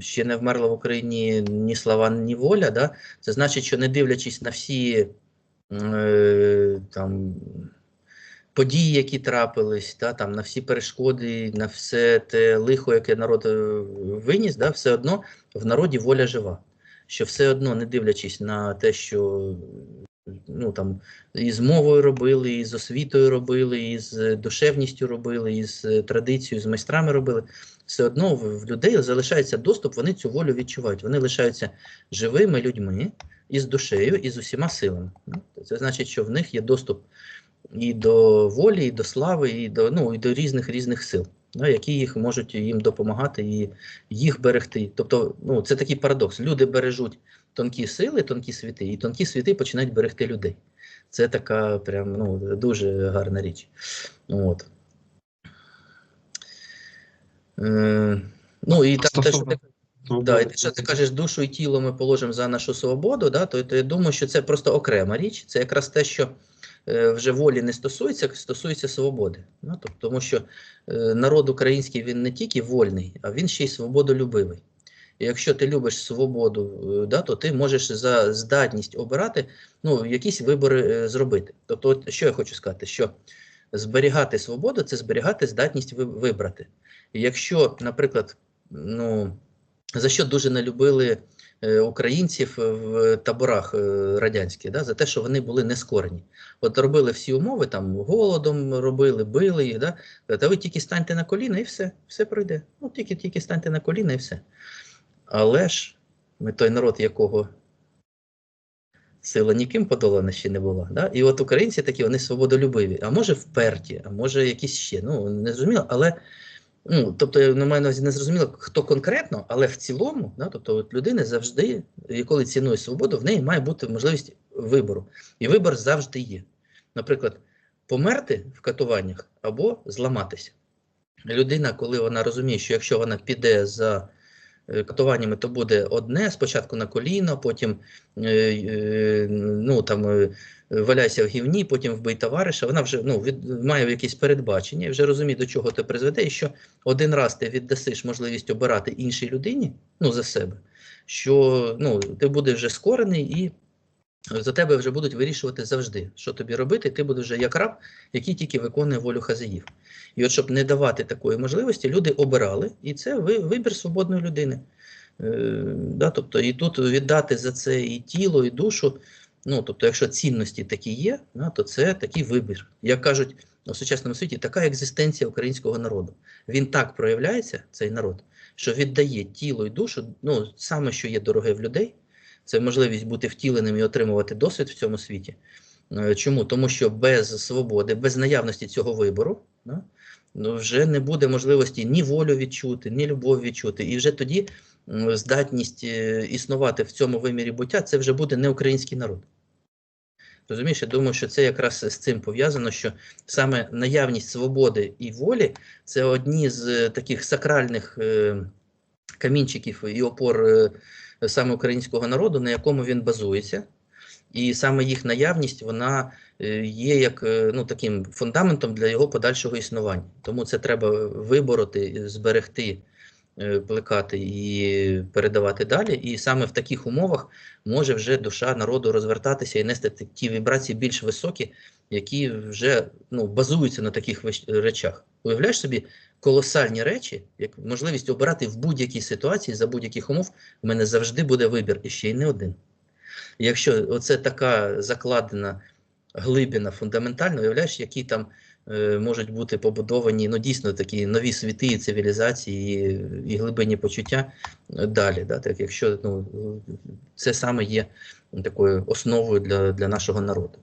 ще не вмерла в Україні ні слава, ні воля. Да? Це значить, що не дивлячись на всі е, там, події, які трапились, да, там, на всі перешкоди, на все те лихо, яке народ е, виніс, да, все одно в народі воля жива. Що все одно, не дивлячись на те, що ну, там, і з мовою робили, і з освітою робили, і з душевністю робили, і з традицією, з майстрами робили, все одно в, людей залишається доступ, вони цю волю відчувають. Вони лишаються живими людьми із душею, і з усіма силами. Ну, Це значить, що в них є доступ і до волі, і до слави, і до, ну, і до різних різних сил, да, які їх можуть їм допомагати і їх берегти. Тобто, ну, це такий парадокс. Люди бережуть тонкі сили, тонкі світи, і тонкі світи починають берегти людей. Це така прям ну, дуже гарна річ. От. Е, ну і так, те, що ти, да, і те, що ти кажеш, душу і тіло ми положимо за нашу свободу, да, то, то я думаю, що це просто окрема річ. Це якраз те, що е, вже волі не стосується, стосується свободи. Ну, тобто, тому що е, народ український він не тільки вольний, а він ще й свободолюбивий. Якщо ти любиш свободу, е, да, то ти можеш за здатність обирати ну, якісь вибори е, зробити. Тобто, от, що я хочу сказати, що зберігати свободу це зберігати здатність вибрати. Якщо, наприклад, ну, за що дуже не любили е, українців в таборах радянських, да, за те, що вони були нескорені. От робили всі умови, там голодом робили, били їх, да, та ви тільки станьте на коліна і все, все пройде. Ну, тільки, тільки станьте на коліна і все. Але ж ми той народ, якого сила ніким подолана ще не була. Да? І от українці такі, вони свободолюбиві, а може вперті, а може якісь ще. Ну, не зрозуміло, але ну, тобто, я на мене не зрозуміло, хто конкретно, але в цілому, да, тобто от людина завжди, коли цінує свободу, в неї має бути можливість вибору. І вибор завжди є. Наприклад, померти в катуваннях або зламатися. Людина, коли вона розуміє, що якщо вона піде за катуваннями, то буде одне спочатку на коліно, потім е, е, ну, там, е, валяйся в гівні, потім вбий товариша. Вона вже ну, від, має якісь передбачення вже розуміє, до чого це призведе, і що один раз ти віддасиш можливість обирати іншій людині ну, за себе, що ну, ти будеш вже скорений і за тебе вже будуть вирішувати завжди, що тобі робити, ти будеш вже як раб, який тільки виконує волю хазаїв. І от щоб не давати такої можливості, люди обирали, і це вибір свободної людини. Е, да, тобто, і тут віддати за це і тіло, і душу. Ну, тобто, якщо цінності такі є, да, то це такий вибір. Як кажуть у сучасному світі, така екзистенція українського народу. Він так проявляється, цей народ, що віддає тіло і душу, ну, саме, що є дороге в людей, це можливість бути втіленим і отримувати досвід в цьому світі. Е, Чому? Тому що без свободи, без наявності цього вибору, да, ну, вже не буде можливості ні волю відчути, ні любов відчути. І вже тоді здатність е, існувати в цьому вимірі буття це вже буде не український народ. Розумієш, я думаю, що це якраз з цим пов'язано, що саме наявність свободи і волі це одні з таких сакральних е, камінчиків і опор саме українського народу, на якому він базується. І саме їх наявність вона е, є як е, ну, таким фундаментом для його подальшого існування. Тому це треба вибороти, зберегти, е, плекати і передавати далі. І саме в таких умовах може вже душа народу розвертатися і нести ті- вібрації більш високі, які вже ну, базуються на таких речах. Уявляєш собі колосальні речі, як можливість обирати в будь-якій ситуації за будь-яких умов. У мене завжди буде вибір, і ще й не один. Якщо оце така закладена глибина фундаментальна, уявляєш, які там е, можуть бути побудовані ну, дійсно такі нові світи і цивілізації, і, і глибинні почуття далі. Да? Так, якщо ну, це саме є такою основою для, для нашого народу.